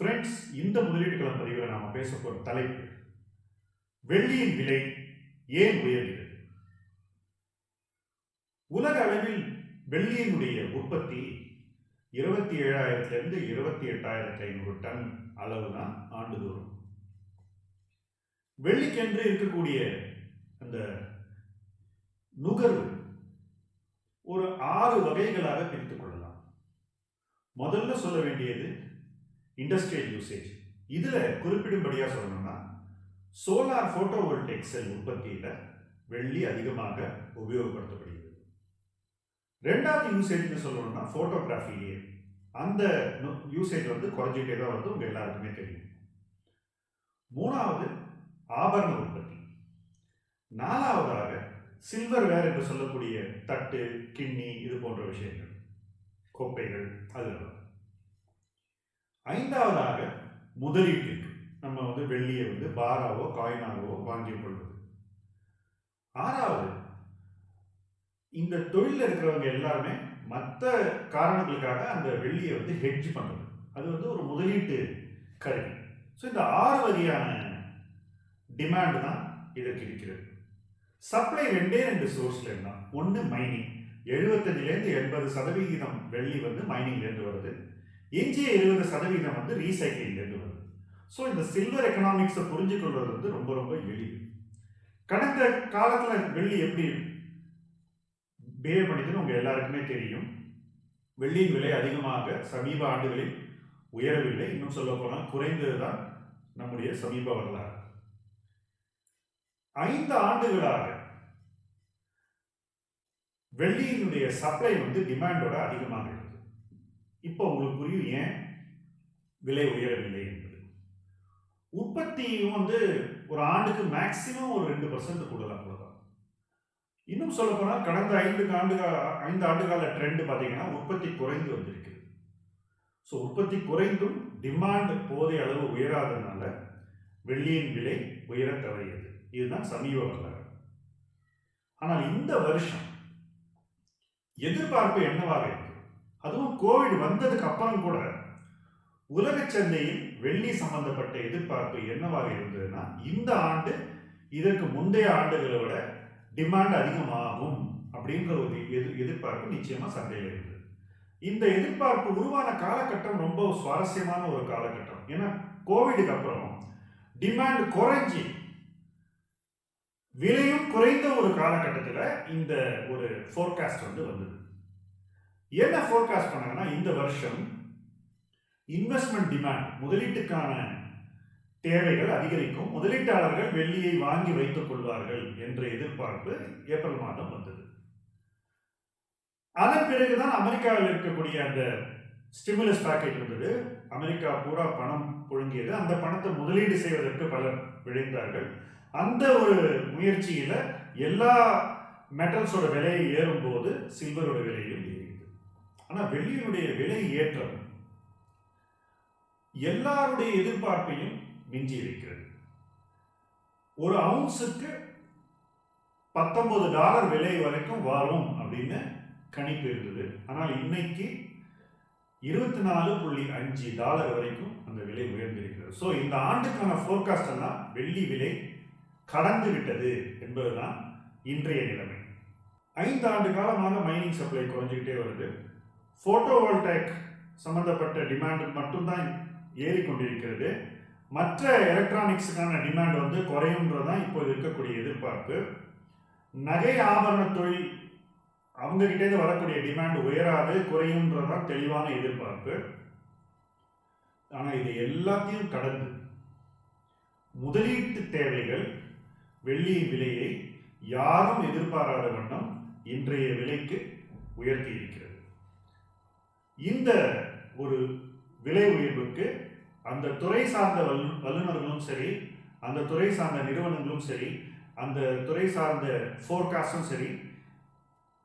Friends இந்த முதலீடுகளை களம் பதிவில் நாம் பேச போகிற தலைப்பு வெள்ளியின் விலை ஏன் உயர்கிறது? உலக அளவில் வெள்ளியினுடைய உற்பத்தி இருபத்தி ஏழாயிரத்திலிருந்து இருபத்தி எட்டாயிரத்தி ஐநூறு டன் அளவு தான் ஆண்டுதோறும். வெள்ளிக்கென்று இருக்கக்கூடிய அந்த நுகர்வு ஒரு ஆறு வகைகளாக பிரித்துக் கொள்ளலாம். முதல்ல சொல்ல வேண்டியது இண்டஸ்ட்ரியல் யூசேஜ் இதில் குறிப்பிடும்படியாக சொல்லணும்னா சோலார் போட்டோவோல்டெக் செல் உற்பத்தியில் வெள்ளி அதிகமாக உபயோகப்படுத்தப்படுகிறது. ரெண்டாவது யூசேஜ்னு சொல்லணும்னா ஃபோட்டோகிராஃபிலேயே அந்த யூசேஜ் வந்து குறைஞ்சிட்டே தான் வந்து உங்கள் எல்லாருக்குமே தெரியும். மூணாவது ஆபரண உற்பத்தி. நாலாவதாக சில்வர் வேர் என்று சொல்லக்கூடிய தட்டு கிண்ணி இது போன்ற விஷயங்கள். கோப்பைகள் அதெல்லாம் ஐந்தாவதாக முதலீட்டிற்கு நம்ம வந்து வெள்ளியை வந்து பாராவோ காயினாகவோ வாங்கிக் கொள்வது. ஆறாவது இந்த தொழிலில் இருக்கிறவங்க எல்லாருமே மற்ற காரணங்களுக்காக அந்த வெள்ளியை வந்து ஹெட்ஜ் பண்ணுறது அது வந்து ஒரு முதலீட்டு கருவி. ஸோ இந்த ஆறு வகையான டிமாண்ட் தான் இதற்கு இருக்கிறது. சப்ளை ரெண்டே ரெண்டு சோர்ஸ்ல என்ன ஒன்று மைனிங் எழுபத்தஞ்சிலேருந்து எண்பது சதவிகிதம் வெள்ளி வந்து மைனிங்லேருந்து வருது. எஞ்சிய எழுபது சதவீதம் வந்து ரீசைக்கிளிங்லேருந்து வருது. ஸோ இந்த சில்வர் எக்கனாமிக்ஸை புரிஞ்சு கொள்வது வந்து ரொம்ப ரொம்ப எளிது. கடந்த காலத்தில் வெள்ளி எப்படி பிஹேவ் பண்ணிதுன்னு உங்கள் எல்லாருக்குமே தெரியும். வெள்ளியின் விலை அதிகமாக சமீப ஆண்டுகளில் உயரவில்லை. இன்னும் சொல்ல போனால் குறைந்தது தான் நம்முடைய சமீப வரலாறு. ஐந்து ஆண்டுகளாக வெள்ளியினுடைய சப்ளை வந்து டிமாண்டோட அதிகமாக இருக்கு. இப்போ உங்களுக்கு புரியும் ஏன் விலை உயரவில்லை என்பது. உற்பத்தியும் வந்து ஒரு ஆண்டுக்கு மேக்சிமம் ஒரு ரெண்டு பர்சன்ட் கூடலாம் அவ்வளோதான் இன்னும் சொல்ல போனால் கடந்த ஐந்து ஆண்டு ஐந்து ஆண்டுகால ட்ரெண்ட் பார்த்தீங்கன்னா உற்பத்தி குறைந்து வந்திருக்கு ஸோ உற்பத்தி குறைந்தும் டிமாண்ட் போதிய அளவு உயராதனால வெள்ளியின் விலை உயர தவறியது. இதுதான் சமீப வரலாறு. ஆனால் இந்த வருஷம் எதிர்பார்ப்பு என்னவாக இருக்கு அதுவும் கோவிட் வந்ததுக்கு அப்புறம் கூட உலக சந்தையில் வெள்ளி சம்பந்தப்பட்ட எதிர்பார்ப்பு என்னவாக இருந்ததுன்னா இந்த ஆண்டு இதற்கு முந்தைய ஆண்டுகளை விட டிமாண்ட் அதிகமாகும் அப்படின்ற ஒரு எதிர் எதிர்பார்ப்பு நிச்சயமாக சந்தையில் இருக்குது இந்த எதிர்பார்ப்பு உருவான காலகட்டம் ரொம்ப சுவாரஸ்யமான ஒரு காலகட்டம். ஏன்னா கோவிடுக்கு அப்புறம் டிமாண்ட் குறைஞ்சி விலையும் குறைந்த ஒரு காலகட்டத்தில் இந்த ஒரு ஃபோர்காஸ்ட் வந்து வந்தது. என்ன ஃபோர்காஸ்ட் பண்ணாங்கன்னா இந்த வருஷம் இன்வெஸ்ட்மெண்ட் டிமாண்ட் முதலீட்டுக்கான தேவைகள் அதிகரிக்கும். முதலீட்டாளர்கள் வெள்ளியை வாங்கி வைத்துக் கொள்வார்கள் என்ற எதிர்பார்ப்பு ஏப்ரல் மாதம் வந்தது. அதன் பிறகுதான் அமெரிக்காவில் இருக்கக்கூடிய அந்த ஸ்டிமுலஸ் பேக்கேஜ் வந்தது அமெரிக்கா பூரா பணம் புழுங்கியது. அந்த பணத்தை முதலீடு செய்வதற்கு பலர் விழைந்தார்கள். அந்த ஒரு முயற்சியில் எல்லா மெட்டல்ஸோட விலையை ஏறும்போது சில்வரோட விலையும் ஏறி. ஆனால் வெள்ளியினுடைய விலை ஏற்றம் எல்லாருடைய எதிர்பார்ப்பையும் மிஞ்சி இருக்கிறது. ஒரு அவுன்ஸுக்கு பத்தொன்பது டாலர் விலை வரைக்கும் வரும் அப்படின்னு கணிப்பு இருந்தது. ஆனால் இன்னைக்கு இருபத்தி நாலு புள்ளி அஞ்சு டாலர் வரைக்கும் அந்த விலை உயர்ந்திருக்கிறது. ஸோ இந்த ஆண்டுக்கான ஃபோர்காஸ்ட் எல்லாம் வெள்ளி விலை கடந்து விட்டது என்பதுதான் இன்றைய நிலைமை. ஐந்து ஆண்டு காலமாக மைனிங் சப்ளை குறைஞ்சிக்கிட்டே வருது. ஃபோட்டோவோல்டேக் சம்பந்தப்பட்ட டிமாண்ட் மட்டும்தான் ஏறிக்கொண்டிருக்கிறது. மற்ற எலக்ட்ரானிக்ஸுக்கான டிமாண்ட் வந்து குறையுன்றதான் இப்போ இருக்கக்கூடிய எதிர்பார்ப்பு. நகை ஆபரண தொழில் அவங்ககிட்டேருந்து வரக்கூடிய டிமாண்ட் உயராது குறையுன்றதான் தெளிவான எதிர்பார்ப்பு. ஆனால் இது எல்லாத்தையும் கடந்து முதலீட்டு தேவைகள் வெள்ளி விலையை யாரும் எதிர்பாராத வண்ணம் இன்றைய விலைக்கு உயர்த்தி இருக்கிறது இந்த ஒரு விலை உயர்வுக்கு அந்த துறை சார்ந்த வல்லு வல்லுநர்களும் சரி அந்த துறை சார்ந்த நிறுவனங்களும் சரி அந்த துறை சார்ந்த ஃபோர்காஸ்டும் சரி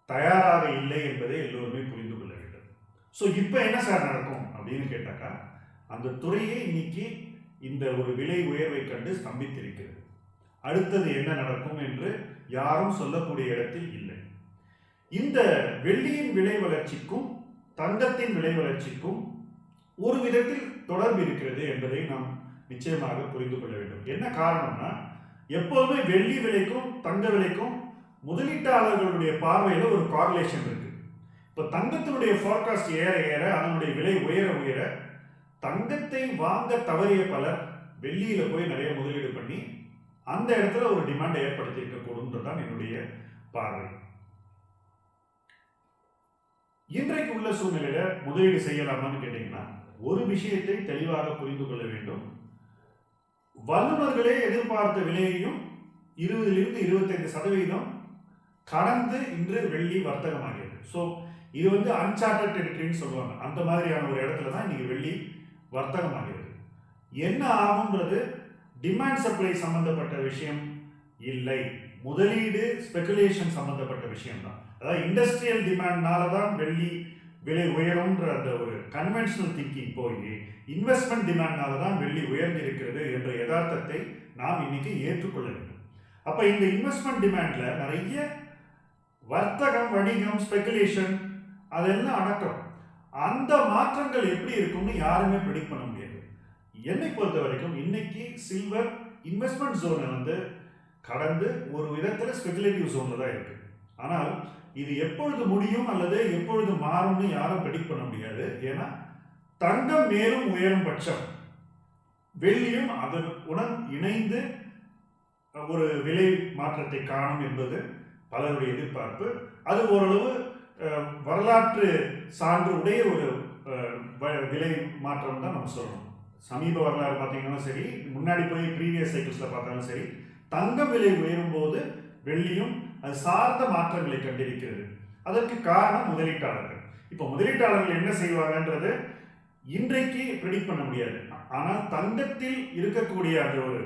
தயாராக இல்லை என்பதை எல்லோருமே புரிந்து கொள்ள வேண்டும். ஸோ இப்போ என்ன சார் நடக்கும் அப்படின்னு கேட்டாக்கா அந்த துறையே இன்னைக்கு இந்த ஒரு விலை உயர்வை கண்டு ஸ்தம்பித்திருக்கிறது. அடுத்தது என்ன நடக்கும் என்று யாரும் சொல்லக்கூடிய இடத்தில் இல்லை. இந்த வெள்ளியின் விலை வளர்ச்சிக்கும் தங்கத்தின் விலை வளர்ச்சிக்கும் ஒரு விதத்தில் தொடர்பு இருக்கிறது என்பதை நாம் நிச்சயமாக புரிந்து கொள்ள வேண்டும். என்ன காரணம்னா எப்போதுமே வெள்ளி விலைக்கும் தங்க விலைக்கும் முதலீட்டாளர்களுடைய பார்வையில் ஒரு கார்லேஷன் இருக்கு. இப்போ தங்கத்தினுடைய ஃபோர்காஸ்ட் ஏற ஏற அதனுடைய விலை உயர உயர தங்கத்தை வாங்க தவறிய பலர் வெள்ளியில் போய் நிறைய முதலீடு பண்ணி அந்த இடத்துல ஒரு டிமாண்டை ஏற்படுத்தி இருக்கக்கூடும் தான் என்னுடைய பார்வை. இன்றைக்கு உள்ள சூழ்நிலையில முதலீடு செய்யலாமான்னு கேட்டீங்கன்னா ஒரு விஷயத்தை தெளிவாக புரிந்து கொள்ள வேண்டும். வல்லுநர்களே எதிர்பார்த்த விலையையும் இருபதிலிருந்து இருபத்தைந்து சதவீதம் கடந்து இன்று வெள்ளி வர்த்தகமாகிறது. ஸோ இது வந்து அன்சார்டட் டெரிட்டரின்னு சொல்லுவாங்க. அந்த மாதிரியான ஒரு இடத்துல தான் இன்னைக்கு வெள்ளி வர்த்தகமாகிறது. என்ன ஆகுன்றது டிமாண்ட் சப்ளை சம்பந்தப்பட்ட விஷயம் இல்லை. முதலீடு ஸ்பெகுலேஷன் சம்மந்தப்பட்ட விஷயம்தான். அதாவது இண்டஸ்ட்ரியல் டிமாண்ட்னால தான் வெள்ளி விலை உயரும்ன்ற அந்த ஒரு கன்வென்ஷனல் திங்கிங் போய் இன்வெஸ்ட்மெண்ட் டிமாண்ட்னால தான் வெள்ளி உயர்ந்திருக்கிறது என்ற யதார்த்தத்தை நாம் இன்னைக்கு ஏற்றுக்கொள்ள வேண்டும். அப்போ இந்த இன்வெஸ்ட்மெண்ட் டிமாண்டில் நிறைய வர்த்தகம் வணிகம் ஸ்பெகுலேஷன் அதெல்லாம் அடக்கம். அந்த மாற்றங்கள் எப்படி இருக்கும்னு யாருமே ப்ரிடிக்ட் பண்ண முடியாது. என்னை பொறுத்த வரைக்கும் இன்னைக்கு சில்வர் இன்வெஸ்ட்மெண்ட் ஜோனை வந்து கடந்து ஒரு விதத்தில் ஸ்பெகுலேட்டிவ் ஜோனில் தான் இருக்கு. ஆனால் இது எப்பொழுது முடியும் அல்லது எப்பொழுது மாறும்னு யாரும் ப்ரெடிக்ட் பண்ண முடியாது. ஏன்னா தங்கம் மேலும் உயரும் பட்சம். வெள்ளியும் அதனுடன் இணைந்து ஒரு விலை மாற்றத்தை காணும் என்பது பலருடைய எதிர்பார்ப்பு. அது ஓரளவு வரலாற்று சான்று உடைய ஒரு வ- விலை மாற்றம் தான் நம்ம சொல்லணும். சமீப வரலாறு பார்த்தீங்கன்னா சரி முன்னாடி போய் ப்ரீவியஸ் சைக்கிள்ஸில் பார்த்தாலும் சரி தங்கம் விலை உயரும் போது வெள்ளியும் அது சார்ந்த மாற்றங்களை கண்டிருக்கிறது. அதற்கு காரணம் முதலீட்டாளர்கள். இப்போ முதலீட்டாளர்கள் என்ன செய்வாங்கன்றது இன்றைக்கு ப்ரிடிக்ட் பண்ண முடியாது. ஆனால் தங்கத்தில் இருக்கக்கூடிய அந்த ஒரு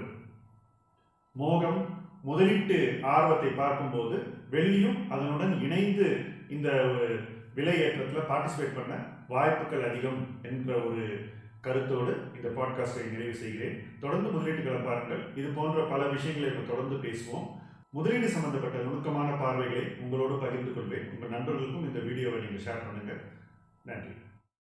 மோகம் முதலீட்டு ஆர்வத்தை பார்க்கும்போது வெள்ளியும் அதனுடன் இணைந்து இந்த ஒரு விலை ஏற்றத்தில் பார்ட்டிசிபேட் பண்ண வாய்ப்புகள் அதிகம் என்ற ஒரு கருத்தோடு இந்த பாட்காஸ்டை நிறைவு செய்கிறேன். தொடர்ந்து முதலீட்டுகளை பாருங்கள். இது போன்ற பல விஷயங்களை இப்போ தொடர்ந்து பேசுவோம். முதலீடு சம்பந்தப்பட்ட நுணுக்கமான பார்வைகளை உங்களோடு பகிர்ந்து கொள்வேன். உங்கள் நண்பர்களுக்கும் இந்த வீடியோவை நீங்கள் ஷேர் பண்ணுங்கள். நன்றி.